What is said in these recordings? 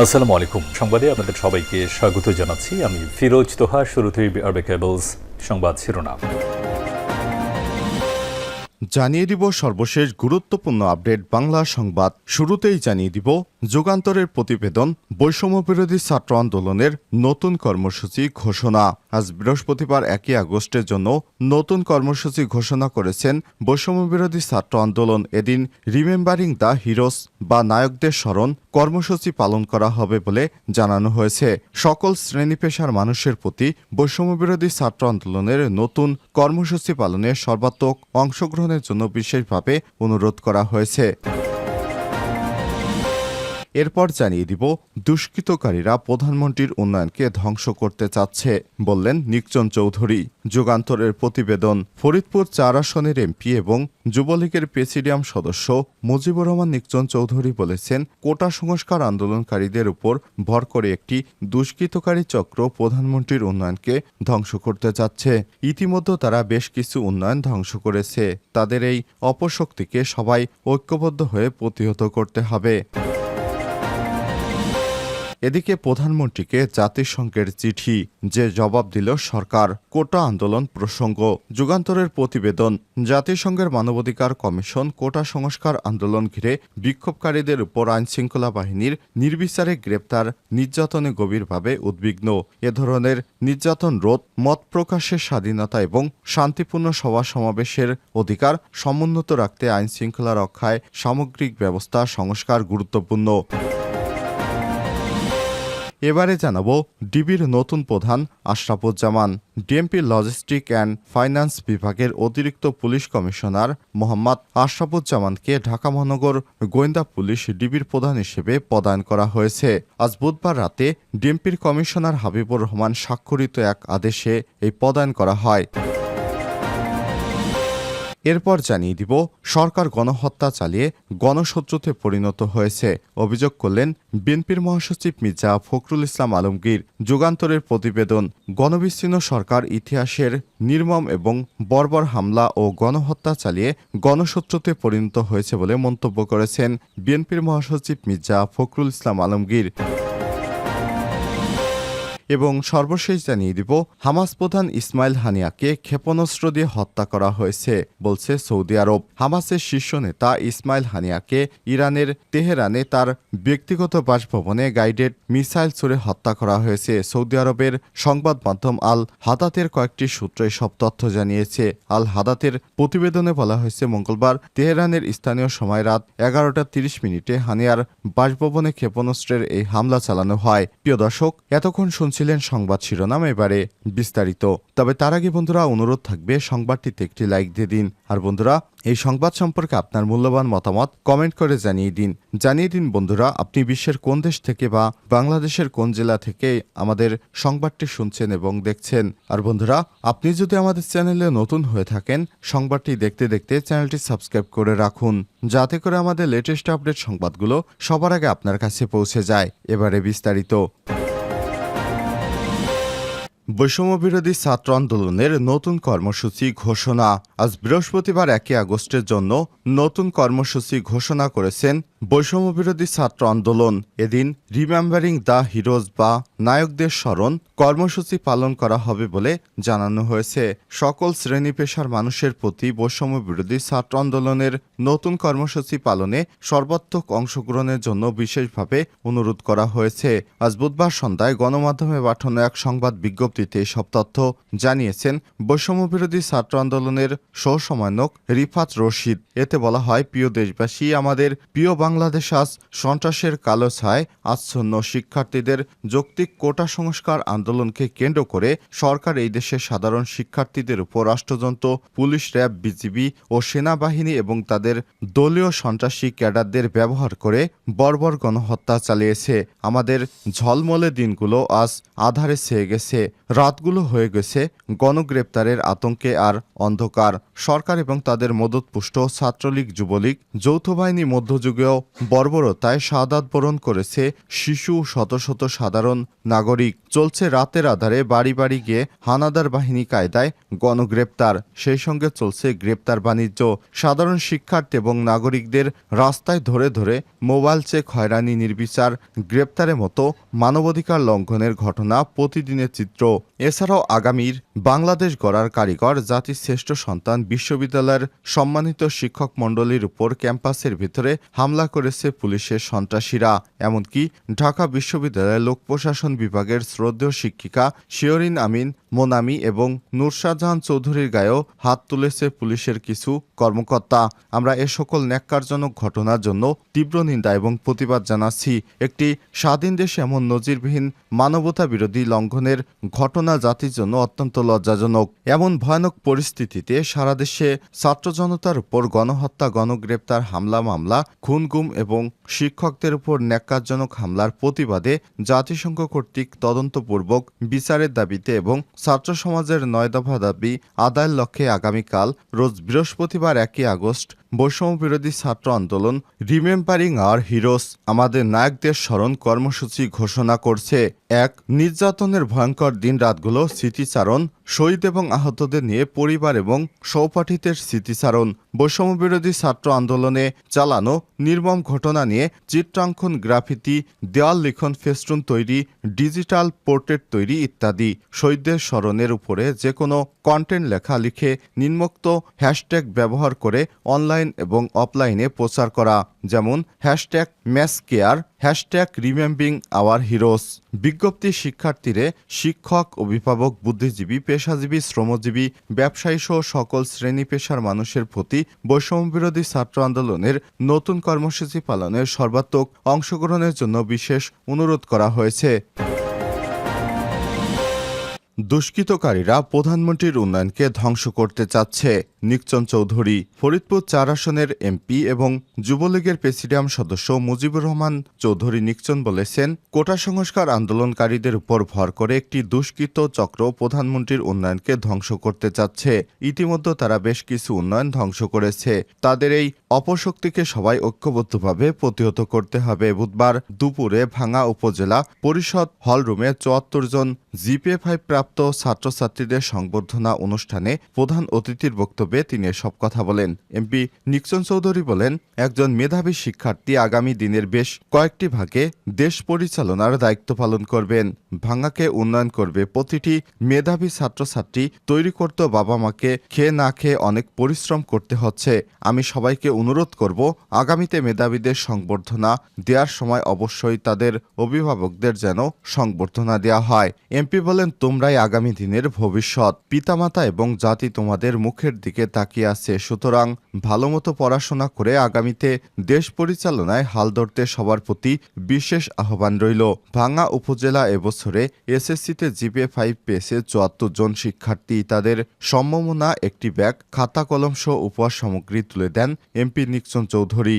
আসসালামু আলাইকুম। সংবাদে আপনাদের সবাইকে স্বাগত জানাচ্ছি। আমি ফিরোজ তোহা, শুরুতেই আরবে কেবলস সংবাদ শিরোনাম। জানিয়ে দিব সর্বশেষ গুরুত্বপূর্ণ আপডেট বাংলা সংবাদ। শুরুতেই জানিয়ে দিব যুগান্তরের প্রতিবেদন বৈষম্য বিরোধী ছাত্র আন্দোলনের নতুন কর্মসূচি ঘোষণা। আজ বৃহস্পতিবার একই আগস্টের জন্য নতুন কর্মসূচি ঘোষণা করেছেন বৈষম্য বিরোধী ছাত্র আন্দোলন এদিন রিমেম্বারিং দ্য হিরোস বা নায়কদের স্মরণ কর্মসূচি পালন করা হবে বলে জানানো হয়েছে। সকল শ্রেণি পেশার মানুষের প্রতি বৈষম্য বিরোধী ছাত্র আন্দোলনের নতুন কর্মসূচি পালনে সর্বাত্মক অংশগ্রহণের জন্য বিশেষভাবে অনুরোধ করা হয়েছে। এরপর জানিয়ে দিব, দুষ্কৃতকারীরা প্রধানমন্ত্রীর উন্নয়নকে ধ্বংস করতে চাচ্ছে, বললেন নিকচন চৌধুরী। যুগান্তরের প্রতিবেদন, ফরিদপুর চার আসনের এমপি এবং যুবলীগের প্রেসিডিয়াম সদস্য মুজিবুর রহমান নিকচন চৌধুরী বলেছেন, কোটা সংস্কার আন্দোলনকারীদের উপর ভর করে একটি দুষ্কৃতকারী চক্র প্রধানমন্ত্রীর উন্নয়নকে ধ্বংস করতে চাচ্ছে। ইতিমধ্যে তারা বেশ কিছু উন্নয়ন ধ্বংস করেছে। তাদের এই অপশক্তিকে সবাই ঐক্যবদ্ধ হয়ে প্রতিহত করতে হবে। এদিকে প্রধানমন্ত্রীকে জাতিসংঘের চিঠি, যে জবাব দিল সরকার, কোটা আন্দোলন প্রসঙ্গ, যুগান্তরের প্রতিবেদন, জাতিসংঘের মানবাধিকার কমিশন, কোটা সংস্কার আন্দোলন ঘিরে বিক্ষোভকারীদের উপর আইনশৃঙ্খলা বাহিনীর নির্বিচারে গ্রেপ্তার, নির্যাতনে গভীরভাবে উদ্বিগ্ন। এ ধরনের নির্যাতন রোধ, মত প্রকাশের স্বাধীনতা এবং শান্তিপূর্ণ সভা সমাবেশের অধিকার সমুন্নত রাখতে আইনশৃঙ্খলা রক্ষায় সামগ্রিক ব্যবস্থা সংস্কার গুরুত্বপূর্ণ। এবারে জানাব ডিবির নতুন প্রধান Ashrafuzzaman, DMP logistic and finance বিভাগের অতিরিক্ত পুলিশ কমিশনার মোহাম্মদ আশরাফুজ্জামানকে ঢাকা মহানগর গোয়েন্দা পুলিশ ডিবির প্রধান হিসেবে পদায়ন করা হয়েছে। আজ বুধবার রাতে ডিএমপির কমিশনার হাবিবুর রহমান স্বাক্ষরিত এক আদেশে এই পদায়ন করা হয়। এরপর জানিয়ে দিব, সরকার গণহত্যা চালিয়ে গণশত্রুতে পরিণত হয়েছে। অভিযোগ করলেন বিএনপির মহাসচিব মির্জা ফখরুল ইসলাম আলমগীর। যুগান্তরের প্রতিবেদন গণবিচ্ছিন্ন সরকার ইতিহাসের নির্মম এবং বর্বর হামলা ও গণহত্যা চালিয়ে গণশত্রুতে পরিণত হয়েছে বলে মন্তব্য করেছেন বিএনপির মহাসচিব মির্জা ফখরুল ইসলাম আলমগীর। এবং সর্বশেষ জানিয়ে দিব, হামাস প্রধান ইসমাইল হানিয়াকে ক্ষেপণাস্ত্র দিয়ে হত্যা করা হয়েছে, বলছে সৌদি আরব। হামাসের শীর্ষ নেতা ইসমাইল হানিয়াকে ইরানের তেহরানে তার ব্যক্তিগত বাসভবনে গাইডেড মিসাইল ছুড়ে হত্যা করা হয়েছে। সৌদি আরবের সংবাদ মাধ্যম আল হাদাতের কয়েকটি সূত্র সব তথ্য জানিয়েছে। আল হাদাতের প্রতিবেদনে বলা হয়েছে, মঙ্গলবার তেহরানের স্থানীয় সময় রাত এগারোটা তিরিশ মিনিটে হানিয়ার বাসভবনে ক্ষেপণাস্ত্রের এই হামলা চালানো হয়। প্রিয় দর্শক, এতক্ষণ শুনছিলেন সংবাদ শিরোনাম এবারে বিস্তারিত। তবে তার আগে বন্ধুরা অনুরোধ থাকবে, সংবাদটিতে একটি লাইক দিয়ে দিন। আর বন্ধুরা, এই সংবাদ সম্পর্কে আপনার মূল্যবান মতামত কমেন্ট করে জানিয়ে দিন। জানিয়ে দিন বন্ধুরা, আপনি বিশ্বের কোন দেশ থেকে বা বাংলাদেশের কোন জেলা থেকে আমাদের সংবাদটি শুনছেন এবং দেখছেন। আর বন্ধুরা, আপনি যদি আমাদের চ্যানেলে নতুন হয়ে থাকেন, সংবাদটি দেখতে দেখতে চ্যানেলটি সাবস্ক্রাইব করে রাখুন, যাতে করে আমাদের লেটেস্ট আপডেট সংবাদগুলো সবার আগে আপনার কাছে পৌঁছে যায়। এবারে বিস্তারিত। বৈষম্য বিরোধী ছাত্র আন্দোলনের নতুন কর্মসূচি ঘোষণা। আজ বৃহস্পতিবার একই আগস্টের জন্য নতুন কর্মসূচি ঘোষণা করেছেন বৈষম্য বিরোধী ছাত্র আন্দোলন। এদিন রিমেম্বারিং দ্য হিরোজ বা নায়কদের স্মরণ কর্মসূচি পালন করা হবে বলে জানানো হয়েছে। সকল শ্রেণি পেশার মানুষের প্রতি বৈষম্য বিরোধী ছাত্র আন্দোলনের নতুন কর্মসূচি পালনে সর্বাত্মক অংশগ্রহণের জন্য বিশেষভাবে অনুরোধ করা হয়েছে। আজ বুধবার সন্ধ্যায় গণমাধ্যমে পাঠানো এক সংবাদ বিজ্ঞপ্তিতে সব তথ্য জানিয়েছেন বৈষম্য বিরোধী ছাত্র আন্দোলনের সহ রিফাত রশিদ। এতে বলা হয়, প্রিয় দেশবাসী, আমাদের প্রিয় বাংলাদেশ আজ সন্ত্রাসের কালো ছায়, আচ্ছন্ন শিক্ষার্থীদের যৌক্তিক কোটা সংস্কার আন্দোলনকে কেন্দ্র করে সরকার এই দেশের সাধারণ শিক্ষার্থীদের উপর রাষ্ট্রযন্ত্র, পুলিশ র্যাব, বিজিবি ও সেনাবাহিনী এবং তাদের দলীয় সন্ত্রাসী ক্যাডারদের ব্যবহার করে বর্বর গণহত্যা চালিয়েছে। আমাদের ঝলমলে দিনগুলো আজ আধারে ছেয়ে গেছে। রাতগুলো হয়ে গেছে, গণগ্রেপ্তারের আতঙ্কে আর অন্ধকার। সরকার এবং তাদের মদতপুষ্ট ছাত্রলীগ, যুবলীগ, যৌথ বাহিনী মধ্যযুগীয় বর্বরতায় শাহাদাত বরণ করেছে শিশু শত শত সাধারণ নাগরিক। চলছে রাতের আধারে বাড়ি বাড়ি গিয়ে হানাদার বাহিনী কায়দায় গণগ্রেপ্তার। সেই সঙ্গে চলছে গ্রেপ্তার বাণিজ্য। সাধারণ শিক্ষার্থী এবং নাগরিকদের রাস্তায় ধরে ধরে মোবাইল চেক হয়রানি, নির্বিচার, গ্রেপ্তারের মতো মানবাধিকার লঙ্ঘনের ঘটনা প্রতিদিনের চিত্র। এছাড়াও আগামীর বাংলাদেশ গড়ার কারিগর জাতির শ্রেষ্ঠ সন্তান বিশ্ববিদ্যালয়ের সম্মানিত শিক্ষক মণ্ডলীর উপর ক্যাম্পাসের ভিতরে হামলা করেছে পুলিশের সন্ত্রাসীরা। এমনকি ঢাকা বিশ্ববিদ্যালয়ের লোক প্রশাসন বিভাগের শ্রদ্ধেয় শিক্ষিকা শিওরিন আমিন, মোনামি এবং নুরশাহজাহান চৌধুরীর গায়েও হাত তুলেছে পুলিশের কিছু কর্মকর্তা। আমরা এ সকল ন্যাক্কারজনক ঘটনার জন্য তীব্র নিন্দা এবং প্রতিবাদ জানাচ্ছি। একটি স্বাধীন দেশে এমন নজিরবিহীন মানবতা বিরোধী লঙ্ঘনের ঘটনা জাতির জন্য অত্যন্ত লজ্জাজনক। এমন ভয়ানক পরিস্থিতিতে সারা দেশে ছাত্র জনতার উপর গণহত্যা, গণগ্রেপ্তার হামলা, মামলা খুন গুম এবং শিক্ষকদের উপর ন্যাক্কারজনক হামলার প্রতিবাদে জাতিসংঘ কর্তৃক তদন্তপূর্বক বিচারের দাবিতে এবং ছাত্র সমাজের নয় দফা দাবি আদায়ের লক্ষ্যে আগামীকাল রোজ বৃহস্পতিবার একই আগস্ট বৈষম্য বিরোধী ছাত্র আন্দোলন, রিমেম্বারিং আওয়ার হিরোস, আমাদের নায়কদের স্মরণ কর্মসূচি ঘোষণা করছে। এক নির্যাতনের ভয়ঙ্কর দিন রাতগুলো স্মৃতিচারণ, শহীদ এবং আহতদের নিয়ে পরিবার এবং সহপাঠীদের স্মৃতিচারণ বৈষম্য বিরোধী ছাত্র আন্দোলনে চালানো নির্মম ঘটনা নিয়ে চিত্রাঙ্কন গ্রাফিতি দেওয়াল লিখন ফেস্টুন তৈরি, ডিজিটাল পোর্ট্রেট তৈরি ইত্যাদি। শহীদদের স্মরণের উপরে যে কোনো কন্টেন্ট লেখা লিখে নিম্নোক্ত হ্যাশট্যাগ ব্যবহার করে অনলাইন এবং অফলাইনে প্রচার করা, যেমন hashtag mass care hashtag remembering our heroes. বিজ্ঞপ্তি শিক্ষার্থীরে শিক্ষক, অভিভাবক, বুদ্ধিজীবী, পেশাজীবী, শ্রমজীবী ব্যবসায়ী সহ সকল শ্রেণি পেশার মানুষের প্রতি বৈষম্য বিরোধী ছাত্র আন্দোলনের নতুন কর্মসূচি পালনের সর্বাত্মক অংশগ্রহণের জন্য বিশেষ অনুরোধ করা হয়েছে। দুষ্কৃতকারীরা প্রধানমন্ত্রীর উন্নয়নকে ধ্বংস করতে চাচ্ছে নিকচন চৌধুরী, ফরিদপুর চার আসনের এমপি এবং যুবলীগের প্রেসিডিয়াম সদস্য মুজিবুর রহমান চৌধুরী নিকচন বলেছেন, কোটা সংস্কার আন্দোলনকারীদের উপর ভর করে একটি দুষ্কৃত চক্র প্রধানমন্ত্রীর উন্নয়নকে ধ্বংস করতে চাচ্ছে। ইতিমধ্যে তারা বেশ কিছু উন্নয়ন ধ্বংস করেছে। তাদের এই অপশক্তিকে সবাই ঐক্যবদ্ধভাবে প্রতিহত করতে হবে। বুধবার দুপুরে ভাঙ্গা উপজেলা পরিষদ হলরুমে চুয়াত্তর জন জিপিএফআই প্রাপ্ত ছাত্রছাত্রীদের সংবর্ধনা অনুষ্ঠানে প্রধান অতিথির বক্তব্যে তিনি সব কথা বলেন। এমপি নিকসন চৌধুরী বলেন, একজন মেধাবী শিক্ষার্থী আগামী দিনের বেশ কয়েকটি ভাগে দেশ পরিচালনার দায়িত্ব পালন করবেন। ভাঙ্গাকে উন্নয়ন করবে প্রতিটি মেধাবী ছাত্রছাত্রী, তৈরি করতে বাবা মাকে খেয়ে না খেয়ে অনেক পরিশ্রম করতে হচ্ছে। আমি সবাইকে অনুরোধ করব, আগামীতে মেধাবীদের সংবর্ধনা দেওয়ার সময় অবশ্যই তাদের অভিভাবকদের যেন সংবর্ধনা দেওয়া হয়। এমপি বলেন তোমরাই আগামী দিনের ভবিষ্যৎ, পিতামাতা এবং জাতি তোমাদের মুখের দিকে তাকিয়ে আছে। সুতরাং ভালোমতো পড়াশোনা করে আগামীতে দেশ পরিচালনায় হাল ধরতে সবার প্রতি বিশেষ আহ্বান রইল। ভাঙ্গা উপজেলা এবছরে এসএসসিতে জিপিএ ফাইভ পেয়েছে চুয়াত্তর জন শিক্ষার্থী। তাদের সম্ভাবনা একটি ব্যাগ, খাতা, কলম সহ উপহার সামগ্রী তুলে দেন এমপি নিকচন চৌধুরী।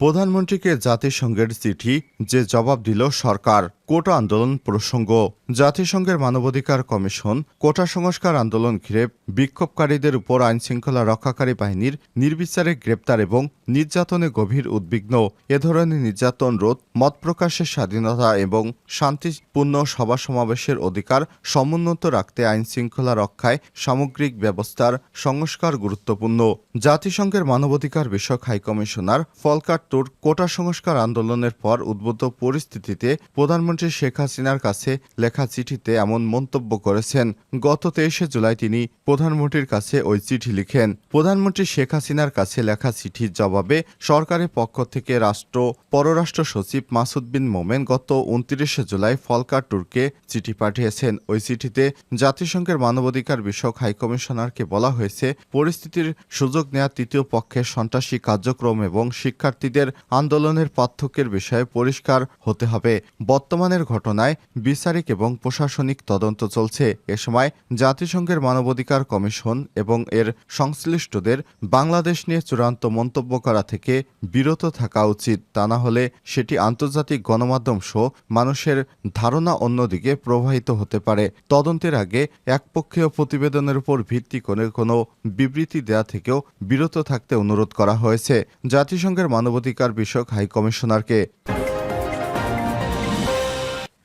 প্রধানমন্ত্রীকে জাতিসংঘের চিঠি, যে জবাব দিল সরকার। কোটা আন্দোলন প্রসঙ্গ। জাতিসংঘের মানবাধিকার কমিশন কোটা সংস্কার আন্দোলন ঘিরে বিক্ষোভকারীদের উপর আইনশৃঙ্খলা রক্ষাকারী বাহিনীর নির্বিচারে গ্রেপ্তার এবং নির্যাতনে গভীর উদ্বিগ্ন। এ ধরনের নির্যাতন রোধ, মত প্রকাশের স্বাধীনতা এবং শান্তিপূর্ণ সভা সমাবেশের অধিকার সমুন্নত রাখতে আইনশৃঙ্খলা রক্ষায় সামগ্রিক ব্যবস্থার সংস্কার গুরুত্বপূর্ণ। জাতিসংঘের মানবাধিকার বিষয়ক হাইকমিশনার ফলকার কোটা সংস্কার আন্দোলনের পর উদ্ভূত পরিস্থিতিতে প্রধানমন্ত্রী শেখ হাসিনার কাছে লেখা চিঠিতে এমন মন্তব্য করেছেন। গত তেইশে জুলাই তিনি প্রধানমন্ত্রীর কাছে ওই চিঠি লিখেন, প্রধানমন্ত্রী শেখ হাসিনার কাছে লেখা চিঠির জবাবে সরকারের পক্ষ থেকে রাষ্ট্র, পররাষ্ট্র সচিব মাসুদ বিন মোমেন গত উনত্রিশে জুলাই ফলকার টুরকে চিঠি পাঠিয়েছেন। ওই চিঠিতে জাতিসংঘের মানবাধিকার বিষয়ক হাইকমিশনারকে বলা হয়েছে, পরিস্থিতির সুযোগ নেওয়া তৃতীয় পক্ষের সন্ত্রাসী কার্যক্রম এবং শিক্ষার্থীদের আন্দোলনের পার্থক্যের বিষয়ে পরিষ্কার হতে হবে। বর্তমান বর্তমানের ঘটনায় বিচারিক এবং প্রশাসনিক তদন্ত চলছে। এ সময় জাতিসংঘের মানবাধিকার কমিশন এবং এর সংশ্লিষ্টদের বাংলাদেশ নিয়ে চূড়ান্ত মন্তব্য করা থেকে বিরত থাকা উচিত। তা না হলে সেটি আন্তর্জাতিক গণমাধ্যম সহ মানুষের ধারণা অন্যদিকে প্রবাহিত হতে পারে। তদন্তের আগে একপক্ষীয় প্রতিবেদনের উপর ভিত্তি করে কোনো বিবৃতি দেয়া থেকেও বিরত থাকতে অনুরোধ করা হয়েছে। জাতিসংঘের মানবাধিকার বিষয়ক হাই কমিশনারকে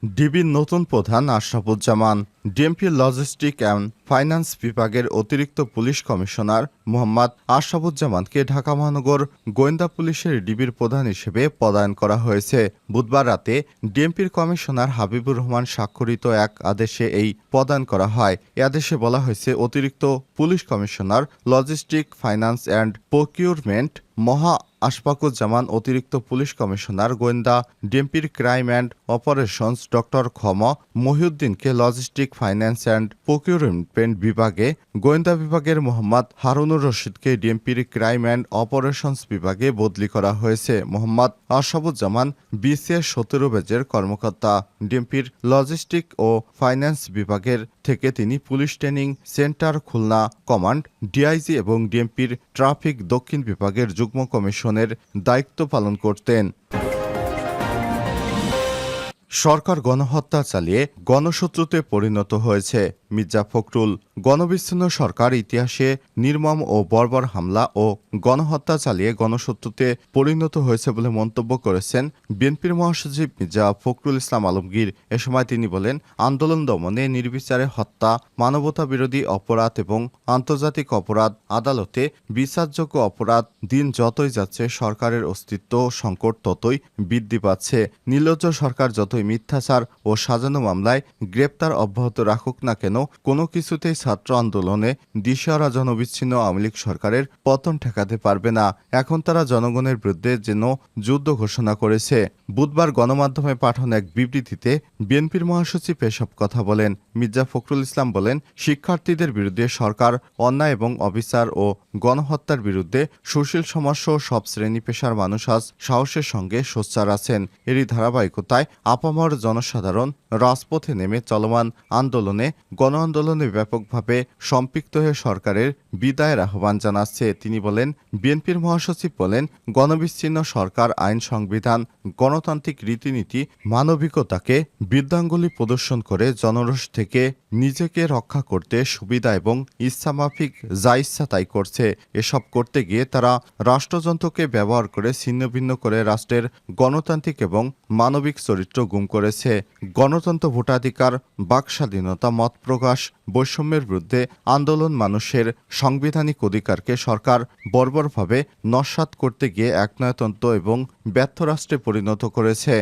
ডিবির নতুন প্রধান আশরাফুজ্জামান। ডিএমপির লজিস্টিক অ্যান্ড ফাইন্যান্স বিভাগের অতিরিক্ত পুলিশ কমিশনার মোহাম্মদ আশরাফুজ্জামানকে ঢাকা মহানগর গোয়েন্দা পুলিশের ডিবির প্রধান হিসেবে পদায়ন করা হয়েছে। বুধবার রাতে ডিএমপির কমিশনার হাবিবুর রহমান স্বাক্ষরিত এক আদেশে এই পদায়ন করা হয়। এ আদেশে বলা হয়েছে, অতিরিক্ত police commissioner logistic, finance and procurement মহা আশফাকুজ্জামান, অতিরিক্ত পুলিশ কমিশনার গোয়েন্দা ডিএমপির ক্রাইম অ্যান্ড অপারেশনস ডক্টর খম মহিউদ্দিনকে লজিস্টিক ফাইন্যান্স অ্যান্ড প্রকিউরমেন্ট বিভাগে গোয়েন্দা বিভাগের মোহাম্মদ হারুনুর রশিদকে ডিএমপির ক্রাইম অ্যান্ড অপারেশনস বিভাগে বদলি করা হয়েছে। মোহাম্মদ আশাবুজ্জামান বিসিএস সতেরো বেজের কর্মকর্তা। ডিএমপির লজিস্টিক ও ফাইন্যান্স বিভাগের থেকে তিনি police training centre, Khulna command, DIG এবং ডিএমপির ট্রাফিক দক্ষিণ বিভাগের যুগ্ম কমিশনের দায়িত্ব পালন করতেন। সরকার গণহত্যা চালিয়ে গণশত্রুতে পরিণত হয়েছে। মির্জা ফখরুল, গণবিচ্ছিন্ন সরকার ইতিহাসে নির্মম ও বর্বর হামলা ও গণহত্যা চালিয়ে গণশত্রুতে পরিণত হয়েছে বলে মন্তব্য করেছেন বিএনপির মহাসচিব মির্জা ফখরুল ইসলাম আলমগীর। এ সময় তিনি বলেন, আন্দোলন দমনে নির্বিচারে হত্যা, মানবতা বিরোধী অপরাধ এবং আন্তর্জাতিক অপরাধ আদালতে বিচারযোগ্য অপরাধ দিন যতই যাচ্ছে, সরকারের অস্তিত্ব সংকট ততই বৃদ্ধি পাচ্ছে। নির্লজ্জ সরকার যতই মিথ্যাচার ও সাজানো মামলায় গ্রেপ্তার অব্যাহত রাখুক না কেন, কোনো কিছুতেই ছাত্র আন্দোলনে দিশারা জনবিচ্ছিন্ন আওয়ামী লীগ সরকারের পতন ঠেকাতে পারবে না। এখন তারা জনগণের বিরুদ্ধে যেন যুদ্ধ ঘোষণা করেছে। বুধবার গণমাধ্যমে পাঠানো এক বিবৃতিতে বিএনপির মহাসচিব এসব কথা বলেন। মির্জা ফখরুল ইসলাম বলেন, শিক্ষার্থীদের বিরুদ্ধে সরকার অন্যায় এবং অবিচার ও গণহত্যার বিরুদ্ধে সুশীল সমাজ সহ সব শ্রেণি পেশার মানুষ আজ সাহসের সঙ্গে সোচ্চার আছেন। এরই ধারাবাহিকতায় আপামর জনসাধারণ রাজপথে নেমে চলমান আন্দোলনে গণ আন্দোলনে ব্যাপকভাবে সম্পৃক্ত হয়ে সরকারের বিদায়ের আহ্বান জানাচ্ছে। তিনি বলেন, বিএনপির মহাসচিব বলেন গণবিচ্ছিন্ন সরকার, আইন সংবিধান, গণতান্ত্রিক রীতিনীতি, মানবিকতাকে বৃদ্ধাঙ্গুলি প্রদর্শন করে জনরস থেকে নিজেকে রক্ষা করতে সুবিধা এবং ইচ্ছামাফিক যা ইচ্ছা তাই করছে। এসব করতে গিয়ে তারা রাষ্ট্রযন্ত্রকে ব্যবহার করে ছিন্নভিন্ন করে রাষ্ট্রের গণতান্ত্রিক এবং মানবিক চরিত্র গুম করেছে। গণতন্ত্র ভোটাধিকার, বাক স্বাধীনতা, মত প্রকাশ, বৈষম্যের বিরুদ্ধে আন্দোলন মানুষের সাংবিধানিক অধিকারকে সরকার বর্বরভাবে নস্বাত করতে গিয়ে একনায়তন্ত্র এবং ব্যর্থ রাষ্ট্রে পরিণত করেছে।